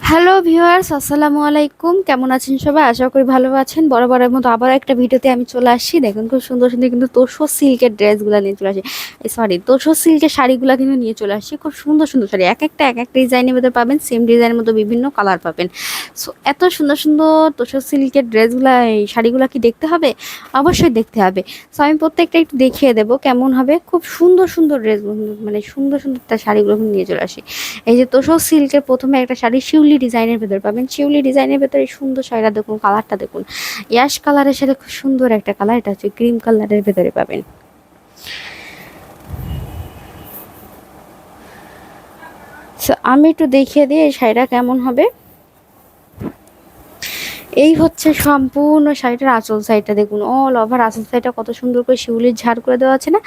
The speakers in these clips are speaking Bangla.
হ্যালো ভিউয়ার্স, আসসালামু আলাইকুম। কেমন আছেন সবাই? আশা করি ভালো আছেন। বরাবরের মতো আবার একটা ভিডিওতে আমি চলে আসছি। দেখুন, খুব সুন্দর সুন্দর কিন্তু তোষো সিল্কের ড্রেসগুলো নিয়ে চলে আসি। সরি তোষো সিল্কের শাড়িগুলো কিন্তু নিয়ে চলে আসছি। খুব সুন্দর সুন্দর শাড়ি। এক একটা এক একটা ডিজাইনের মধ্যে পাবেন সেম ডিজাইনের মতো বিভিন্ন কালার পাবেন। সো এত সুন্দর সুন্দর তোষো সিল্কের ড্রেসগুলো, এই শাড়িগুলো কি দেখতে হবে? অবশ্যই দেখতে হবে। সো আমি প্রত্যেকটা একটু দেখিয়ে দেবো কেমন হবে। খুব সুন্দর সুন্দর ড্রেস মানে সুন্দর সুন্দর তার শাড়িগুলো নিয়ে চলে আসি। এই যে তোষো সিল্কের প্রথমে একটা শাড়ি ডিজাইনের ভেতর পাবেন। শিউলি ডিজাইনের ভেতরে সুন্দর শাড়িটা দেখুন কালারটা দেখুন। ইয়াশ কালারের সাথে খুব সুন্দর একটা কালার এটা হচ্ছে ক্রিম কালারের ভেতরে পাবেন। আমি একটু দেখিয়ে দিই এই শাড়িটা কেমন হবে। এই হচ্ছে সম্পূর্ণ শাড়িটার আঁচল সাইডটা দেখুন। অল ওভার আঁচল সাইডটা কত সুন্দর করে শিউলির ঝাড় করে দেওয়া আছে না?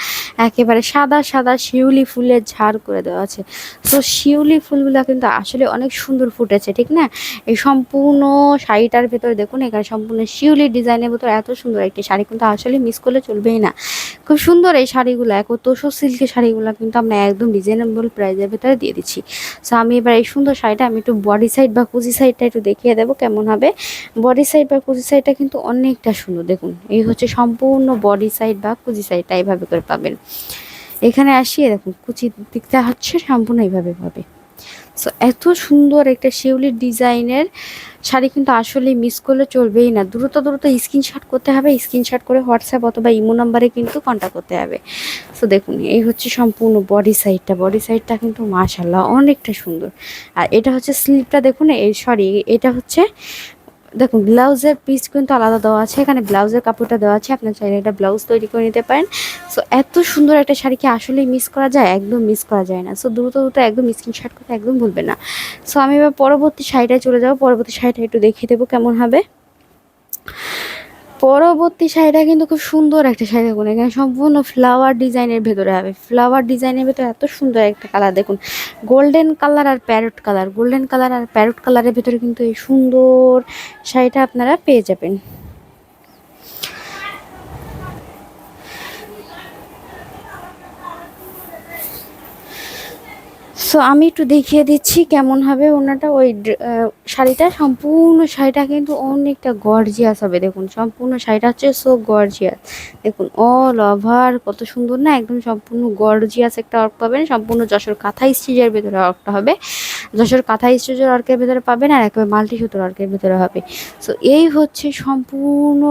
একেবারে সাদা সাদা শিউলি ফুলের ঝাড় করে দেওয়া আছে। তো শিউলি ফুলগুলো কিন্তু আসলে অনেক সুন্দর ফুটেছে, ঠিক না? এই সম্পূর্ণ শাড়িটার ভেতরে দেখুন, এখানে সম্পূর্ণ শিউলি ডিজাইনের ভেতরে এত সুন্দর একটি শাড়ি কিন্তু আসলে মিস করলে চলবেই না। খুব সুন্দর এই শাড়িগুলো, এক তোষো সিল্কের শাড়িগুলো কিন্তু আমরা একদম রিজনেবল প্রাইসের ভেতরে দিয়ে দিচ্ছি। সো আমি এবার এই সুন্দর শাড়িটা, আমি একটু বডি সাইড বা কুচি সাইডটা একটু দেখিয়ে দেবো কেমন হবে। বডি সাইড বা কুচি সাইডটা কিন্তু অনেকটা সুন্দর, দেখুন। এই হচ্ছে সম্পূর্ণ বডি সাইড বা কুচি সাইডটা এইভাবে করে পাবেন। এখানে আসিয়ে দেখুন, কুচি দিকটা হচ্ছে সম্পূর্ণ এইভাবে পাবে সো এত সুন্দর একটা শিউলির ডিজাইনের শাড়ি কিন্তু আসলে মিস করলে চলবেই না। দ্রুত দ্রুত স্ক্রিনশট করতে হবে স্ক্রিনশট করে হোয়াটসঅ্যাপ অথবা ইমো নাম্বারে কিন্তু কন্ট্যাক্ট করতে হবে। সো দেখুন, এই হচ্ছে সম্পূর্ণ বডি সাইডটা বডি সাইডটা কিন্তু মাশাল্লাহ অনেকটা সুন্দর। আর এটা হচ্ছে স্লিপটা দেখুন এই সরি এটা হচ্ছে দেখুন, ব্লাউজের পিস কিন্তু আলাদা দেওয়া আছে। এখানে ব্লাউজের কাপড়টা দেওয়া আছে। আপনার চাইলে একটা ব্লাউজ তৈরি করে নিতে পারেন। সো এত সুন্দর একটা শাড়ি কি আসলেই মিস করা যায়? একদম মিস করা যায় না। সো দ্রুত দ্রুত একদম স্ক্রিনশট করতে একদম ভুলবে না। সো আমি এবার পরবর্তী শাড়িটায় চলে যাব। পরবর্তী শাড়িটা একটু দেখিয়ে দেবো কেমন হবে। পরবর্তী শাড়িটা কিন্তু খুব সুন্দর একটা শাড়ি দেখুন। এখানে সম্পূর্ণ ফ্লাওয়ার ডিজাইনের ভেতরে হবে। ফ্লাওয়ার ডিজাইনের ভেতরে এত সুন্দর একটা কালার দেখুন। গোল্ডেন কালার আর প্যারট কালার গোল্ডেন কালার আর প্যারট কালারের ভেতরে কিন্তু এই সুন্দর শাড়িটা আপনারা পেয়ে যাবেন। সো আমি একটু দেখিয়ে দিচ্ছি কেমন হবে ওনাটা। ওই শাড়িটা, সম্পূর্ণ শাড়িটা কিন্তু অনেকটা গর্জিয়াস হবে। দেখুন, সম্পূর্ণ শাড়িটা হচ্ছে সো গর্জিয়াস দেখুন অল ওভার কত সুন্দর না? একদম সম্পূর্ণ গর্জিয়াস একটা অর্ক পাবেন। সম্পূর্ণ যশোর কাঁথা স্টিচের ভেতরে অর্কটা হবে। যশোর কাঁথা স্টিচের অর্কের ভেতরে পাবেন আর একেবারে মাল্টি সুতোর অর্কের ভেতরে হবে। সো এই হচ্ছে সম্পূর্ণ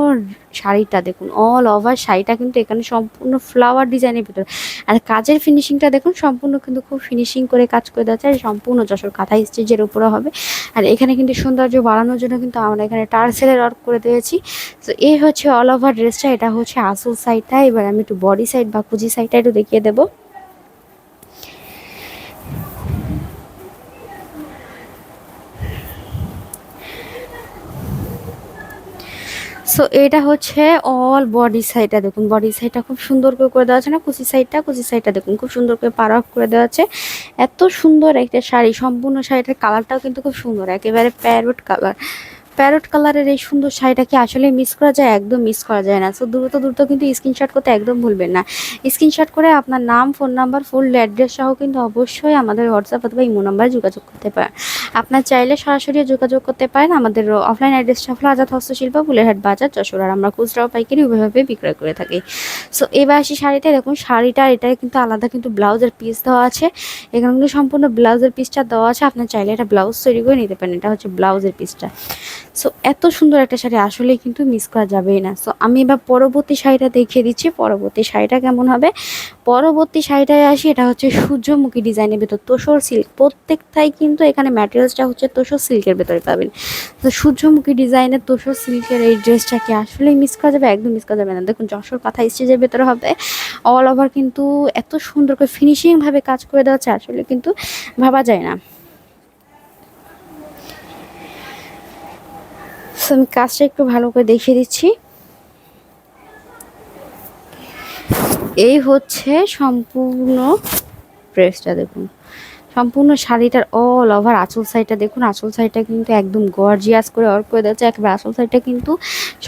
শাড়িটা দেখুন অল ওভার শাড়িটা কিন্তু এখানে সম্পূর্ণ ফ্লাওয়ার ডিজাইনের ভিতরে। আর কাজের ফিনিশিংটা দেখুন, সম্পূর্ণ কিন্তু খুব ফিনিশিং করে কাজ করে দেওয়া আর সম্পূর্ণ যশোর কাঁথা স্টেজের উপরে হবে। আর এখানে কিন্তু সৌন্দর্য বাড়ানোর জন্য কিন্তু আমরা এখানে টার্সেলের ওয়ার্ক করে দিয়েছি। তো এই হচ্ছে অল ওভার ড্রেসটা এটা হচ্ছে আসল সাইডটা এবার আমি একটু বডি সাইড বা কুজি সাইডটা একটু দেখিয়ে দেবো। সো এটা হচ্ছে অল বডি সাইডটা দেখুন। বডি সাইডটা খুব সুন্দর করে করে দেওয়া আছে না? কুচি সাইডটা কুচি সাইডটা দেখুন, খুব সুন্দর করে পার অফ করে দেওয়া আছে। এত সুন্দর একটা শাড়ি, সম্পূর্ণ শাড়িটার কালারটাও কিন্তু খুব সুন্দর, একেবারে প্যারোট কালার প্যারট কালারের এই সুন্দর শাড়িটাকে আসলে মিস করা যায়, একদম মিস করা যায় না। সো দ্রুত দ্রুত কিন্তু স্ক্রিনশট করতে একদম ভুলবেন না। স্ক্রিনশট করে আপনার নাম ফোন নাম্বার ফুল অ্যাড্রেস সহ কিন্তু অবশ্যই আমাদের হোয়াটসঅ্যাপ অথবা ইমো নাম্বারে যোগাযোগ করতে পারেন। আপনার চাইলে সরাসরি যোগাযোগ করতে পারেন। আমাদের অফলাইন অ্যাড্রেসটা হলো আজাদ হস্তশিল্প ফুলেরহাট বাজার, যশোর আর আমরা খুচরাও পাইকারি উভয়ভাবে বিক্রয় করে থাকি। সো এবার আসি শাড়িতে। দেখুন, শাড়িটা এটা কিন্তু আলাদা কিন্তু ব্লাউজের পিস দেওয়া আছে। এখানে কিন্তু সম্পূর্ণ ব্লাউজের পিসটা দেওয়া আছে। আপনার চাইলে এটা ব্লাউজ তৈরি করে নিতে পারেন। এটা হচ্ছে ব্লাউজের পিসটা সো এত সুন্দর একটা শাড়ি আসলে কিন্তু মিস করা যাবেই না। সো আমি এবার পরবর্তী শাড়িটা দেখিয়ে দিচ্ছি। পরবর্তী শাড়িটা কেমন হবে? পরবর্তী শাড়িটায় আসি, এটা হচ্ছে সূর্যমুখী ডিজাইনের ভেতর তোষর সিল্ক প্রত্যেকটাই কিন্তু এখানে ম্যাটেরিয়ালসটা হচ্ছে তোষর সিল্কের ভেতরে পাবেন। তো সূর্যমুখী ডিজাইনের তোষর সিল্কের এই ড্রেসটাকে আসলেই মিস করা যাবে? একদম মিস করা যাবে না। দেখুন, যশোর কথা স্টেজের ভেতরে হবে। অল ওভার কিন্তু এত সুন্দর করে ফিনিশিংভাবে কাজ করে দেওয়া হচ্ছে আসলে কিন্তু ভাবা যায় না। আমি কাজটা একটু ভালো করে দেখিয়ে দিচ্ছি। এই হচ্ছে সম্পূর্ণ প্রেসটা দেখুন। সম্পূর্ণ শাড়িটার অল ওভার আঁচল সাইডটা দেখুন। আঁচল সাইডটা কিন্তু একদম গর্জিয়াস করে অর্ক করে দিচ্ছে একেবারে আঁচল সাইডটা কিন্তু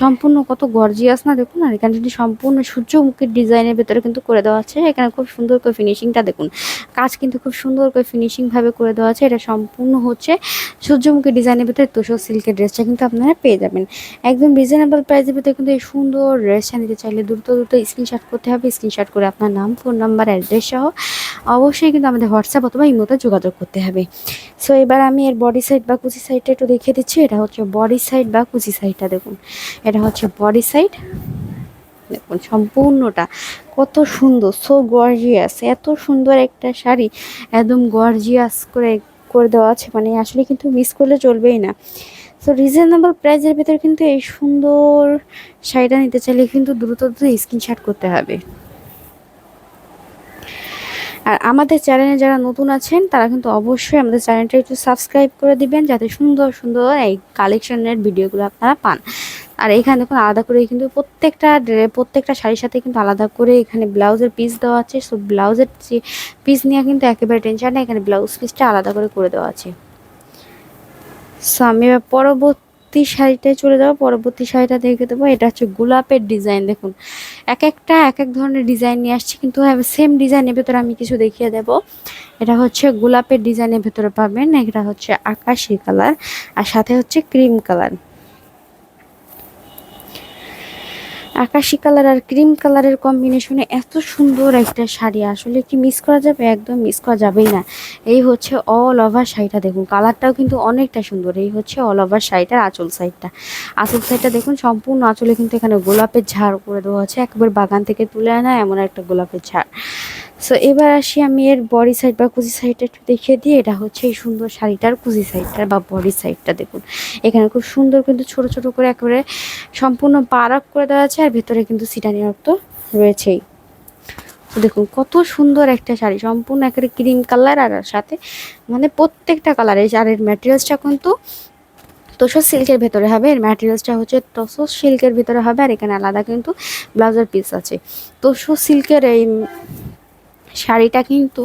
সম্পূর্ণ কত গর্জিয়াস না দেখুন, আর এখানে কিন্তু সম্পূর্ণ সূর্যমুখীর ডিজাইনের ভেতরে কিন্তু করে দেওয়া আছে। এখানে খুব সুন্দর করে ফিনিশিংটা দেখুন। কাজ কিন্তু খুব সুন্দর করে ফিনিশিংভাবে করে দেওয়া আছে। এটা সম্পূর্ণ হচ্ছে সূর্যমুখী ডিজাইনের ভিতরে তোষো সিল্কের ড্রেসটা কিন্তু আপনারা পেয়ে যাবেন। একদম রিজনেবল প্রাইসের ভিতরে কিন্তু এই সুন্দর ড্রেসটা নিতে চাইলে দ্রুত দ্রুত স্ক্রিনশট করতে হবে। স্ক্রিনশট করে আপনার নাম ফোন নাম্বার অ্যাড্রেস সহ অবশ্যই কিন্তু আমাদের হোয়াটসঅ্যাপ অথবা ইমোতে যোগাযোগ করতে হবে। সো এবার আমি এর বডি সাইড বা কুচি সাইডটা একটু দেখিয়ে দিচ্ছি। এটা হচ্ছে বডি সাইড বা কুচি সাইডটা দেখুন। এটা হচ্ছে বডি সাইড দেখুন, সম্পূর্ণটা কত সুন্দর সো গর্জিয়াস এত সুন্দর একটা শাড়ি, একদম গর্জিয়াস করে করে দেওয়া আছে। মানে আসলে কিন্তু মিস করলে চলবেই না। সো রিজনেবল প্রাইসের ভিতরে কিন্তু এই সুন্দর শাড়িটা নিতে চাইলে কিন্তু দ্রুত দ্রুত স্ক্রিনশট করতে হবে। আর আমাদের চ্যানেলে যারা নতুন আছেন, তারা কিন্তু অবশ্যই আমাদের চ্যানেলটা একটু সাবস্ক্রাইব করে দিবেন, যাতে সুন্দর সুন্দর এই কালেকশনের ভিডিওগুলো আপনারা পান। আর এখানে দেখুন, আলাদা করে কিন্তু প্রত্যেকটা প্রত্যেকটা শাড়ির সাথে কিন্তু আলাদা করে এখানে ব্লাউজের পিস দেওয়া আছে। সো ব্লাউজের পিস নিয়ে কিন্তু একেবারে টেনশন নেই, এখানে ব্লাউজ পিসটা আলাদা করে করে দেওয়া আছে। সো আমি পরবর্তী শাড়িটায় চলে যাব, পরবর্তী শাড়িটা দেখে দেবো। এটা হচ্ছে গোলাপের ডিজাইন, দেখুন। এক একটা, এক এক ধরনের ডিজাইন নিয়ে আসছে, কিন্তু সেম ডিজাইনের ভেতরে আমি কিছু দেখিয়ে দেব। এটা হচ্ছে গোলাপের ডিজাইনের ভেতরে পাবেন, এটা হচ্ছে আকাশি কালার, আর সাথে হচ্ছে ক্রিম কালার। আকাশি কালার আর ক্রিম কালারের কম্বিনেশনে এত সুন্দর একটা শাড়ি। আসলে কি মিস করা যাবে? একদম মিস করা যাবেই না। এই হচ্ছে অল ওভার শাড়িটা দেখুন। কালারটাও কিন্তু অনেকটা সুন্দর। এই হচ্ছে অল ওভার শাড়িটার আঁচল সাইডটা আঁচল সাইডটা দেখুন, সম্পূর্ণ আঁচলে কিন্তু এখানে গোলাপের ঝাড় করে দেওয়া হচ্ছে একবার বাগান থেকে তুলে আনা এমন একটা গোলাপের ঝাড়। সো এবার আসি আমি এর বডি সাইড বা কুচি সাইডটা একটু দেখিয়ে দিই। এটা হচ্ছে এই সুন্দর শাড়িটার কুচি সাইডটা বা বডি সাইডটা দেখুন। এখানে খুব সুন্দর কিন্তু ছোট ছোট করে একেবারে সম্পূর্ণ পার আপ করে দেওয়া আছে আর ভেতরে কিন্তু সিটানি রক্ত রয়েছেই দেখুন, কত সুন্দর একটা শাড়ি। সম্পূর্ণ একেবারে ক্রিম কালার আর সাথে মানে প্রত্যেকটা কালার শাড়ির ম্যাটেরিয়ালসটা কিন্তু তোষো সিল্কের ভেতরে হবে। এর ম্যাটেরিয়ালসটা হচ্ছে তোষো সিল্কের ভিতরে হবে আর এখানে আলাদা কিন্তু ব্লাউজার পিস আছে। তোষো সিল্কের এই শাড়িটা কিন্তু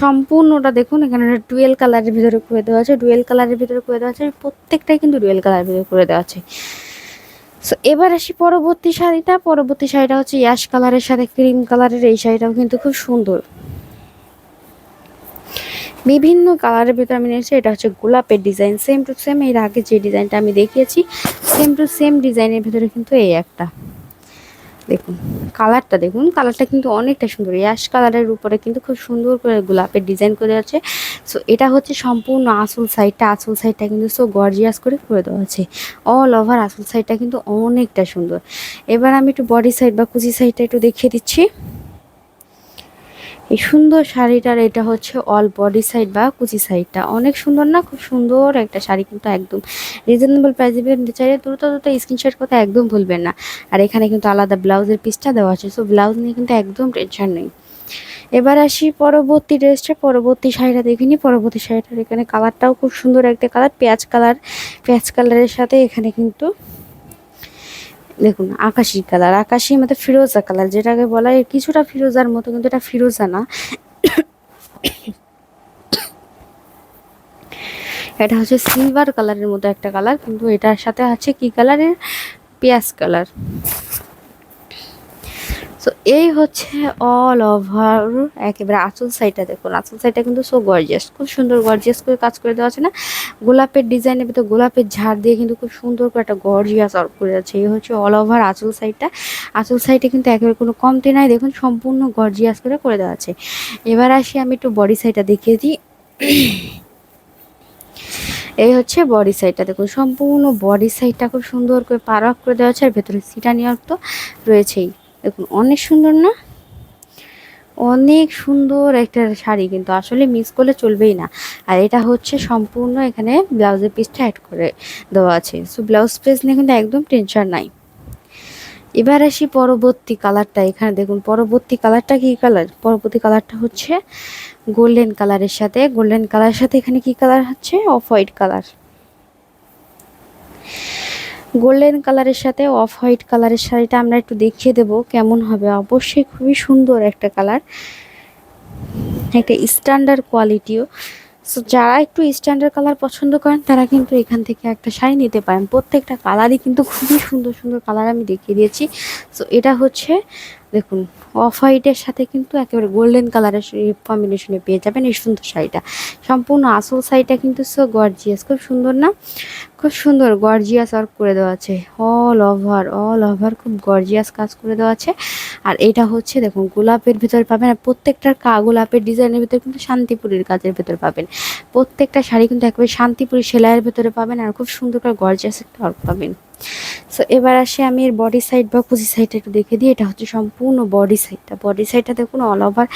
সম্পূর্ণটা দেখুন, এখানে ডুয়েল কালারের ভিতরে করে দেওয়া আছে। ডুয়েল কালারের ভিতরে করে দেওয়া আছে প্রত্যেকটাই কিন্তু ডুয়েল কালারের ভিতরে করে দেওয়া আছে। সো এবার আসি পরবর্তী শাড়িটা। পরবর্তী শাড়িটা হচ্ছে ইয়াশ কালারের সাথে ক্রিম কালারের এই শাড়িটাও কিন্তু খুব সুন্দর। বিভিন্ন কালারের ভিতরে আমি নিয়েছি, এটা হচ্ছে গোলাপের ডিজাইন সেম টু সেম এর আগে যে ডিজাইনটা আমি দেখিয়েছি সেম টু সেম ডিজাইনের ভিতরে কিন্তু এই একটা। দেখুন, কালারটা দেখুন, কালারটা কিন্তু অনেকটা সুন্দর। অ্যাশ কালারের উপরে কিন্তু খুব সুন্দর করে গোলাপের ডিজাইন করে আছে। সো এটা হচ্ছে সম্পূর্ণ আসল সাইডটা আসল সাইডটা কিন্তু সো গর্জিয়াস করে করে দেওয়া আছে। অল ওভার আসল সাইডটা কিন্তু অনেকটা সুন্দর। এবার আমি একটু বডি সাইড বা কুচি সাইডটা একটু দেখিয়ে দিচ্ছি। এই সুন্দর শাড়িটার এটা হচ্ছে অল বডি সাইড বা কুচি সাইডটা অনেক সুন্দর না? খুব সুন্দর একটা শাড়ি কিন্তু একদম রিজনেবল প্রাইসে নিতে চাইলে দ্রুত দ্রুত স্ক্রিনশট কথা একদম ভুলবেন না। আর এখানে কিন্তু আলাদা ব্লাউজের পিসটা দেওয়া আছে। সো ব্লাউজ নিয়ে কিন্তু একদম টেনশন নেই। এবার আসি পরবর্তী ড্রেসটা। পরবর্তী শাড়িটা দেখিনি। পরবর্তী শাড়িটার এখানে কালারটাও খুব সুন্দর একটা কালার পেঁয়াজ কালার পেঁয়াজ কালারের সাথে এখানে কিন্তু দেখুন, আকাশি কালার। আকাশি মধ্যে ফিরোজা কালার, যেটাকে বলা হয় কিছুটা ফিরোজার মতো, কিন্তু এটা ফিরোজা না। এটা হচ্ছে সিলভার কালারের মতো একটা কালার, কিন্তু এটার সাথে আছে কি কালারের? পেঁয়াজ কালার। এই হচ্ছে অল ওভার একেবারে আঁচল সাইডটা দেখুন। আঁচল সাইডটা কিন্তু সো গর্জিয়াস খুব সুন্দর গর্জিয়াস করে কাজ করে দেওয়া আছে না? গোলাপের ডিজাইনের ভিতরে গোলাপের ঝাড় দিয়ে কিন্তু খুব সুন্দর করে একটা গর্জিয়াস অর্ক করে যাচ্ছে এই হচ্ছে অল ওভার আঁচল সাইডটা আঁচল সাইডে কিন্তু একেবারে কোনো কমতি নাই, দেখুন সম্পূর্ণ গর্জিয়াস করে করে দেওয়া আছে। এবার আসি আমি একটু বডি সাইডটা দেখিয়ে দিই। এই হচ্ছে বডি সাইডটা দেখুন সম্পূর্ণ বডি সাইডটা খুব সুন্দর করে পার করে দেওয়া আছে, আর ভেতরে সিটানি অর্থ রয়েছেই। দেখুন অনেক সুন্দর না? অনেক সুন্দর একটা শাড়ি কিন্তু আসলে মিস করলে চলবেই না। আর এটা হচ্ছে সম্পূর্ণ এখানে ব্লাউজের পিসটা অ্যাড করে দেওয়া আছে। সো ব্লাউজ পিস নিয়ে কিন্তু একদম টেনশন নাই। এবার আসি পরবর্তী কালারটা এখানে দেখুন, পরবর্তী কালারটা কি কালার পরবর্তী কালারটা হচ্ছে গোল্ডেন কালারের সাথে। গোল্ডেন কালারের সাথে এখানে কি কালার হচ্ছে? অফ হোয়াইট কালার গোল্ডেন কালারের সাথে, অফ হোয়াইট কালারের শাড়িটা আমরা একটু দেখিয়ে দেব কেমন হবে। অবশ্যই খুবই সুন্দর একটা কালার, একটা স্ট্যান্ডার্ড কোয়ালিটিও সো যারা একটু স্ট্যান্ডার্ড কালার পছন্দ করেন, তারা কিন্তু এখান থেকে একটা শাড়ি নিতে পারেন। প্রত্যেকটা কালারই কিন্তু খুবই সুন্দর সুন্দর কালার আমি দেখিয়ে দিয়েছি। সো এটা হচ্ছে দেখুন অফ হোয়াইটের সাথে কিন্তু একেবারে গোল্ডেন কালারের কম্বিনেশনে পেয়ে যাবেন এই সুন্দর শাড়িটা। সম্পূর্ণ আসল শাড়িটা কিন্তু সো গর্জিয়াস খুব সুন্দর না? খুব সুন্দর গর্জিয়াস ওয়ার্ক করে দেওয়া আছে। অল ওভার অল ওভার খুব গর্জিয়াস কাজ করে দেওয়া আছে। আর এটা হচ্ছে, দেখুন, গোলাপের ভিতর পাবেন আর প্রত্যেকটার কা, গোলাপের ডিজাইনের ভিতরে কিন্তু শান্তিপুরের কাজের ভিতর পাবেন। প্রত্যেকটা শাড়ি কিন্তু একেবারে শান্তিপুরি সেলাইয়ের ভিতরে পাবেন আর খুব সুন্দর করে গর্জিয়াস একটা ওয়ার্ক পাবেন। সো এবার আসে আমি এর বডি সাইড বা কুচি সাইডটা একটু দেখে দিই। এটা হচ্ছে সম্পূর্ণ বডি সাইডটা বডি সাইডটা দেখুন অল ওভার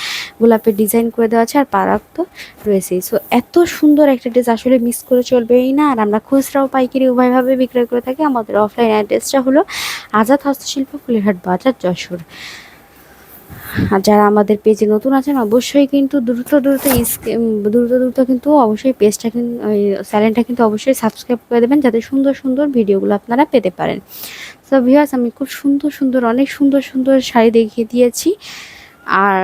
গোলাপের ডিজাইন করে দেওয়া আছে আর পারাক তো রয়েছেই সো এত সুন্দর একটা ড্রেস আসলে মিস করে চলবেই না। আর আমরা খুচরাও, পাইকারি উভয়ভাবে বিক্রয় করে থাকি। আমাদের অফলাইন অ্যাড্রেসটা হলো আজাদ হস্তশিল্প, ফুলেরহাট বাজার, যশোর। আর যারা আমাদের পেজে নতুন আছেন, অবশ্যই কিন্তু দ্রুত দ্রুত দ্রুত দ্রুত কিন্তু অবশ্যই পেজটা কিন্তু চ্যানেলটা কিন্তু অবশ্যই সাবস্ক্রাইব করে দেবেন, যাতে সুন্দর সুন্দর ভিডিওগুলো আপনারা পেতে পারেন। তো ভিউয়ার্স আমি খুব সুন্দর সুন্দর, অনেক সুন্দর সুন্দর শাড়ি দেখিয়ে দিয়েছি। আর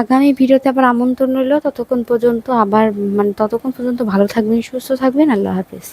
আগামী ভিডিওতে আবার আমন্ত্রণ রইল, ততক্ষণ পর্যন্ত আবার মানে ততক্ষণ পর্যন্ত ভালো থাকবেন, সুস্থ থাকবেন, আল্লাহ হাফেজ।